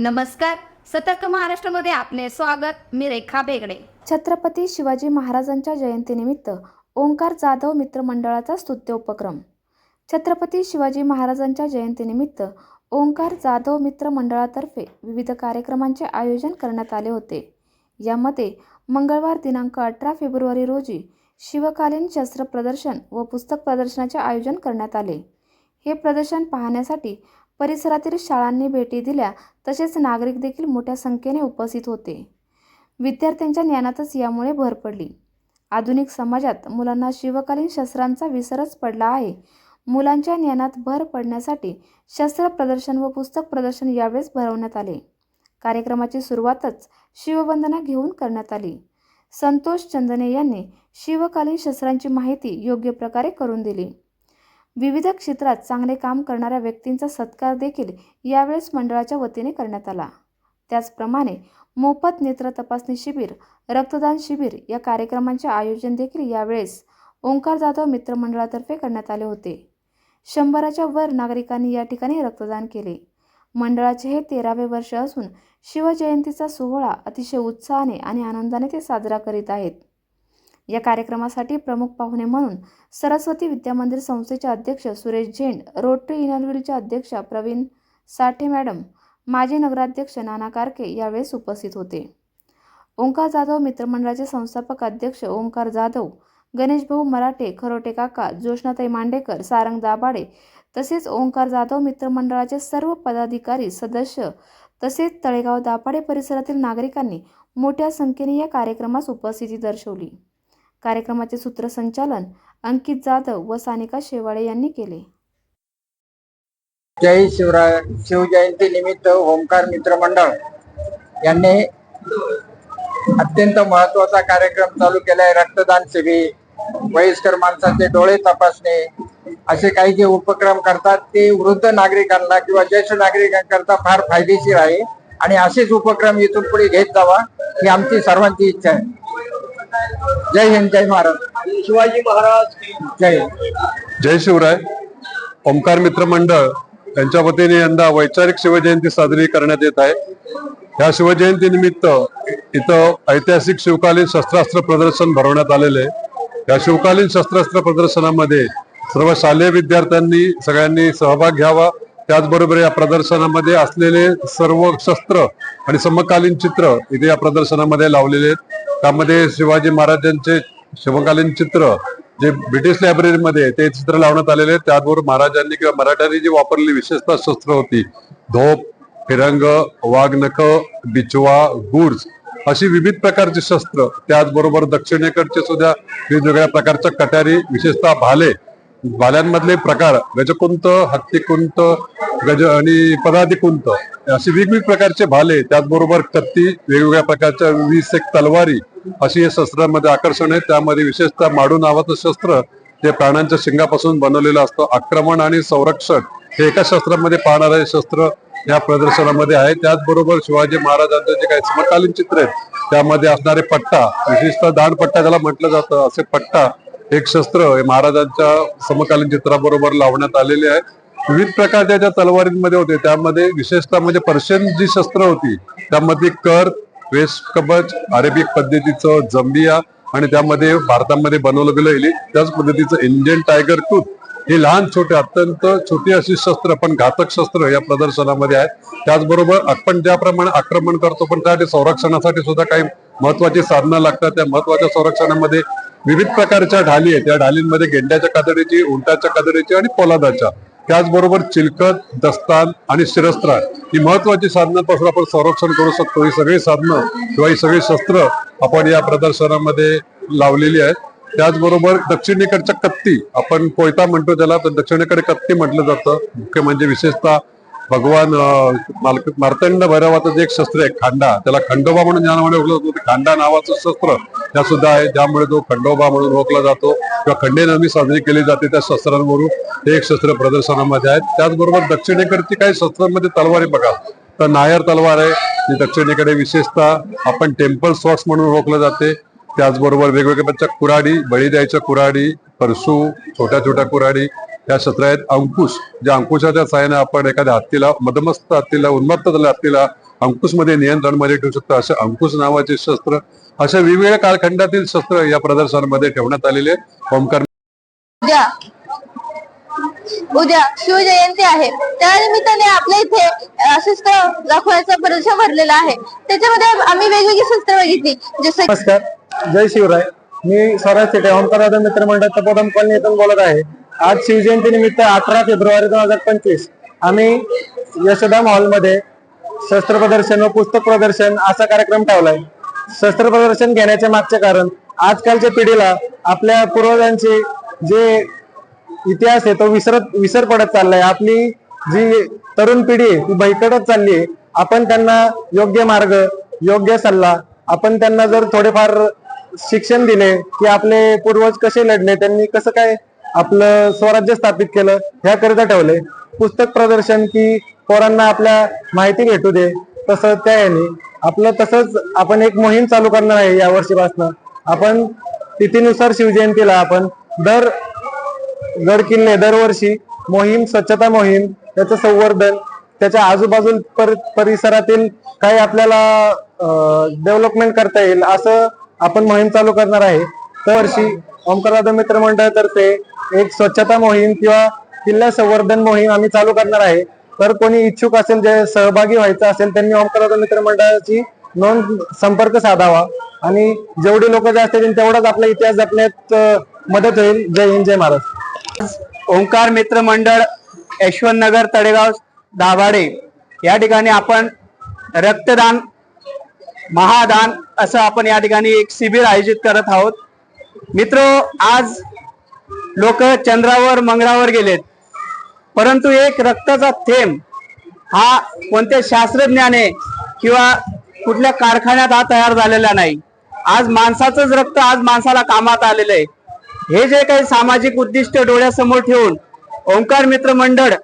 नमस्कार. सतर्क महाराष्ट्रामध्ये आपले स्वागत. मी रेखा बेगडे. छत्रपती शिवाजी महाराजांच्या जयंतीनिमित्त ओंकार जाधव मित्र मंडळाचा स्तुत्य उपक्रम. छत्रपती शिवाजी महाराजांच्या जयंतीनिमित्त ओंकार जाधव मित्र मंडळातर्फे विविध कार्यक्रमांचे आयोजन करण्यात आले होते. यामध्ये मंगळवार दिनांक अठरा फेब्रुवारी रोजी शिवकालीन शस्त्र प्रदर्शन व पुस्तक प्रदर्शनाचे आयोजन करण्यात आले. हे प्रदर्शन पाहण्यासाठी परिसरातील शाळांनी भेटी दिल्या तसेच नागरिक देखील मोठ्या संख्येने उपस्थित होते. विद्यार्थ्यांच्या ज्ञानातच यामुळे भर पडली. आधुनिक समाजात मुलांना शिवकालीन शस्त्रांचा विसरच पडला आहे. मुलांच्या ज्ञानात भर पडण्यासाठी शस्त्र प्रदर्शन व पुस्तक प्रदर्शन यावेळेस भरवण्यात आले. कार्यक्रमाची सुरुवातच शिववंदना घेऊन करण्यात आली. संतोष चंदने यांनी शिवकालीन शस्त्रांची माहिती योग्य प्रकारे करून दिली. विविध क्षेत्रात चांगले काम करणाऱ्या व्यक्तींचा सत्कार देखील यावेळेस मंडळाच्या वतीने करण्यात आला. त्याचप्रमाणे मोफत नेत्र तपासणी शिबिर रक्तदान शिबिर या कार्यक्रमांचे आयोजन देखील यावेळेस ओंकार जाधव मित्र मंडळातर्फे करण्यात आले होते. शंभराच्या वर नागरिकांनी या ठिकाणी रक्तदान केले. मंडळाचे हे तेरावे वर्ष असून शिवजयंतीचा सोहळा अतिशय उत्साहाने आणि आनंदाने ते साजरा करीत आहेत. या कार्यक्रमासाठी प्रमुख पाहुणे म्हणून सरस्वती विद्यामंदिर संस्थेचे अध्यक्ष सुरेश झेंड रोटरी इनलविडच्या अध्यक्षा प्रवीण साठे मॅडम माजी नगराध्यक्ष नाना कारके यावेळेस उपस्थित होते. ओंकार जाधव मित्रमंडळाचे संस्थापक अध्यक्ष ओंकार जाधव गणेशभाऊ मराठे खरोटे काका ज्योष्णाताई मांडेकर सारंग दाभाडे तसेच ओंकार जाधव मित्रमंडळाचे सर्व पदाधिकारी सदस्य तसेच तळेगाव दाभाडे परिसरातील नागरिकांनी मोठ्या संख्येने या कार्यक्रमास उपस्थिती दर्शवली. कार्यक्रमाचे सूत्रसंचालन अंकित जाधव व सानिका शेवाळे यांनी केले. जय शिवराय शिवजयंती निमित्त ओंकार मित्र मंडळ यांनी अत्यंत महत्त्वाचा कार्यक्रम चालू केलाय. रक्तदान शिबिर वयस्कर माणसाचे डोळे तपासणे असे काही जे उपक्रम करतात ते वृद्ध नागरिकांना किंवा ज्येष्ठ नागरिकांकरता फार फायदेशीर आहे. आणि असेच उपक्रम इथून पुढे घेत जावा ही आमची सर्वांची इच्छा आहे. जय हिंद जय महाराज शिवाजी महाराज जय जय शिवराय. ओंकार मित्र मंडळ यांच्या वतीने यंदा वैचारिक शिवजयंती साजरी करण्यात येत आहे. या शिवजयंती निमित्त इथं ऐतिहासिक शिवकालीन शस्त्रास्त्र प्रदर्शन भरवण्यात आलेले आहे. या शिवकालीन शस्त्रास्त्र प्रदर्शनामध्ये सर्व शालेय विद्यार्थ्यांनी सगळ्यांनी सहभाग घ्यावा. त्याचबरोबर या प्रदर्शनामध्ये असलेले सर्व शस्त्र आणि समकालीन चित्र इथे या प्रदर्शनामध्ये लावलेले आहेत. त्यामध्ये शिवाजी महाराजांचे समकालीन चित्र जे ब्रिटिश लायब्ररीमध्ये ते चित्र लावण्यात आलेले आहेत. त्याचबरोबर महाराजांनी किंवा मराठ्यांनी जी वापरलेली विशेषतः शस्त्र होती धोप फिरंग वाघनख बिचवा गुर्ज अशी विविध प्रकारची शस्त्र त्याचबरोबर दक्षिणेकडचे सुद्धा वेगवेगळ्या प्रकारच्या कट्यारी विशेषतः भाले भाल्यांमधले प्रकार गजकुंत हत्तीकुंत गज आणि पदाधिकुंत असे वेगवेगळे प्रकारचे भाले त्याचबरोबर कत्ती वेगवेगळ्या प्रकारच्या वीस एक तलवारी अशी या शस्त्रामध्ये आकर्षण आहे. त्यामध्ये विशेषतः माडू नावाचं शस्त्र ते प्राण्यांच्या शिंगापासून बनवलेलं असतं. आक्रमण आणि संरक्षण हे एका शस्त्रामध्ये पाहणारे शस्त्र या प्रदर्शनामध्ये आहे. त्याचबरोबर शिवाजी महाराजांचं जे काही समकालीन चित्र आहेत त्यामध्ये असणारे पट्टा विशेषतः दांडपट्टा ज्याला म्हटलं जातं असे पट्टा एक शस्त्र हे महाराजांच्या समकालीन चित्राबरोबर लावण्यात आलेले आहे. विविध प्रकारच्या ज्या तलवारींमध्ये होते. त्यामध्ये विशेषतः म्हणजे पर्शियन जी शस्त्र होती त्यामध्ये कर वेस्ट कबच अरेबिक पद्धतीचं जंबिया आणि त्यामध्ये भारतामध्ये बनवलं गेलं. इली त्याच पद्धतीचं इंडियन टायगर टूथ हे लहान छोटे अत्यंत छोटी अशी शस्त्र पण घातक शस्त्र या प्रदर्शनामध्ये आहेत त्याचबरोबर आपण ज्याप्रमाणे आक्रमण करतो पण त्यासाठी संरक्षणासाठी सुद्धा काही महत्वाची साधनं लागतात. त्या महत्त्वाच्या संरक्षणामध्ये विविध प्रकारच्या ढाली आहेत. त्या ढालींमध्ये गेंड्याच्या कातडीची उंटाच्या कातडीची आणि पोलादाच्या. त्याचबरोबर चिलकत दस्तान आणि शिरस्त्र ही महत्वाची साधनांपासून आपण संरक्षण करू शकतो. ही सगळी साधनं किंवा ही सगळी शस्त्र आपण या प्रदर्शनामध्ये लावलेली आहेत. त्याचबरोबर दक्षिणेकडच्या कत्ती. आपण कोयता म्हणतो त्याला तर दक्षिणेकडे कत्ती म्हटलं जातं. मुख्य म्हणजे विशेषतः भगवान मालक- मार्तंड भैरवाचं जे एक शस्त्र आहे खांडा त्याला खंडोबा म्हणून ज्ञानामध्ये ओळखलं जातो खांडा नावाचं शस्त्र त्या सुद्धा आहे ज्यामुळे तो खंडोबा म्हणून ओळखला जातो. किंवा खंडेनवमी साजरी केली जाते त्या शस्त्रांवरून. ते एक शस्त्र प्रदर्शनामध्ये आहेत. त्याचबरोबर दक्षिणेकडची काही शस्त्रांमध्ये तलवारी बघा. तर नायर तलवार आहे. जी दक्षिणेकडे विशेषतः आपण टेम्पल स्वॉर्ड्स म्हणून ओळखलं जाते. त्याचबरोबर वेगवेगळ्या कुऱ्हाडी कुराडी बळी द्यायच्या कुराडी परसू छोट्या छोट्या कुराडी या शस्त्र आहेत अंकुश ज्या अंकुशाच्या सहाय्याने आपण एखाद्या हत्तीला मदमस्त हत्तीला उन्मत्त झालेल्या हत्तीला अंकुशमध्ये नियंत्रणमध्ये ठेवू शकतो. असे अंकुश नावाचे शस्त्र अशा वेगवेगळ्या कालखंडातील शस्त्र या प्रदर्शनामध्ये ठेवण्यात आलेले आहे. ओमकार उद्या शिवजयंती आहे. त्या निमित्ताने आपल्या इथे शस्त्र दाखवायचं प्रदर्शन भरलेलं आहे. त्याच्यामध्ये आम्ही वेगवेगळी शस्त्र बघितली. जसं नमस्कार. जय शिवराय. मी स्वराज सेटे ओंकार मित्र मंडळ तपोदम कॉलनी येथून बोलत आहे. आज शिवजयंती निमित्त अठरा फेब्रुवारी दोन हजार पंचवीस आम्ही यशोधाम हॉलमध्ये शस्त्र प्रदर्शन व पुस्तक प्रदर्शन असा कार्यक्रम ठेवलाय. शस्त्र प्रदर्शन घेण्याचे मागचे कारण आजकालच्या पिढीला आपल्या पूर्वजांचे जे इतिहास आहे तो विसरत विसर पडत चाललाय. आपली जी तरुण पिढी आहे ती भयकडत चालली आहे. आपण त्यांना योग्य मार्ग योग्य सल्ला आपण त्यांना जर थोडेफार शिक्षण दिले की आपले पूर्वज कसे लढले त्यांनी कसं काय आपलं स्वराज्य स्थापित केलं ह्याकरिता ठेवले. पुस्तक प्रदर्शन की पोरांना आपल्या माहिती भेटू दे तसं त्या याने आपलं तसंच आपण एक मोहीम चालू करणार आहे या वर्षीपासनं. आपण तिथीनुसार शिवजयंतीला आपण दर गड किल्ले दरवर्षी मोहीम स्वच्छता मोहीम त्याचं संवर्धन त्याच्या आजूबाजू पर परिसरातील काही आपल्याला डेव्हलपमेंट करता येईल असं आपण मोहीम चालू करणार आहे. दरवर्षी ओमकार मित्र मंडळातर्फे एक स्वच्छता मोहीम किंवा किल्ला संवर्धन मोहीम आम्ही चालू करणार आहे. तर कोणी इच्छुक असेल जे सहभागी व्हायचं असेल त्यांनी ओमकार मित्र मंडळाची नोंद संपर्क साधावा. आणि जेवढी लोक जास्त येतील तेवढाच आपला इतिहास जपण्यात मदत होईल. जय हिंद जय महाराज ओंकार मित्र मंडळ यशवंतनगर तळेगाव दाभाडे. या ठिकाणी आपण रक्तदान महादान असं आपण या ठिकाणी एक शिबिर आयोजित करत आहोत. मित्र आज लोक चंद्रावर मंगळावर गेलेत. परंतु एक रक्ताचा थेंब हा कोणत्या शास्त्रज्ञाने किंवा कुठल्या कारखान्यात हा तयार झालेला नाही. आज माणसाचंच रक्त आज माणसाला कामात आलेलं आहे. हे जे काही सामाजिक उद्दिष्ट डोळ्यासमोर ठेवून ओंकार मित्र मंडळ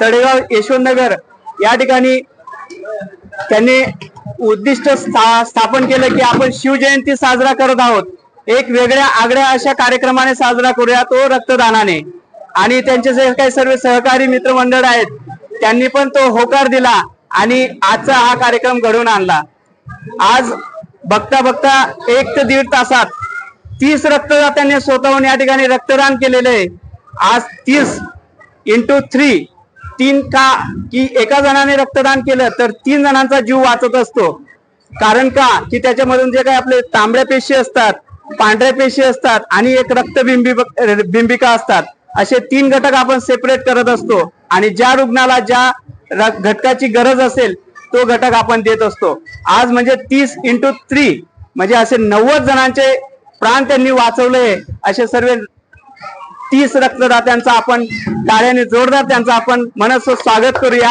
तळेगाव यशवंतनगर या ठिकाणी त्यांनी उद्दिष्ट स्था- स्थापन केलं की आपण शिवजयंती साजरा करत आहोत. एक वेगळ्या आगळ्या अशा कार्यक्रमाने साजरा करूया तो रक्तदानाने. आणि त्यांचे जे काही सर्व सहकारी मित्रमंडळ आहेत त्यांनी पण तो होकार दिला आणि आजचा हा कार्यक्रम घडवून आणला. आज बघता बघता एक ते दीड तासात तीस रक्तदात्यांनी स्वतःहून या ठिकाणी रक्तदान केलेले आहे. आज तीस इंटू थ्री तीन का की एका जणाने रक्तदान केलं तर तीन जणांचा जीव वाचत असतो. कारण का? की त्याच्यामधून जे काही आपले तांबड्या पेशी असतात पांढऱ्या पेशी असतात आणि एक रक्तबिंबी बिंबिका असतात. असे तीन घटक आपण सेपरेट करत असतो. आणि ज्या रुग्णाला ज्या घटकाची गरज असेल तो घटक आपण देत असतो. आज म्हणजे तीस इंटू थ्री म्हणजे असे नव्वद जणांचे प्राण त्यांनी वाचवले. असे सर्व तीस रक्तदात्यांचा आपण टाळ्याने जोरदार त्यांचा आपण मनस्व स्वागत करूया.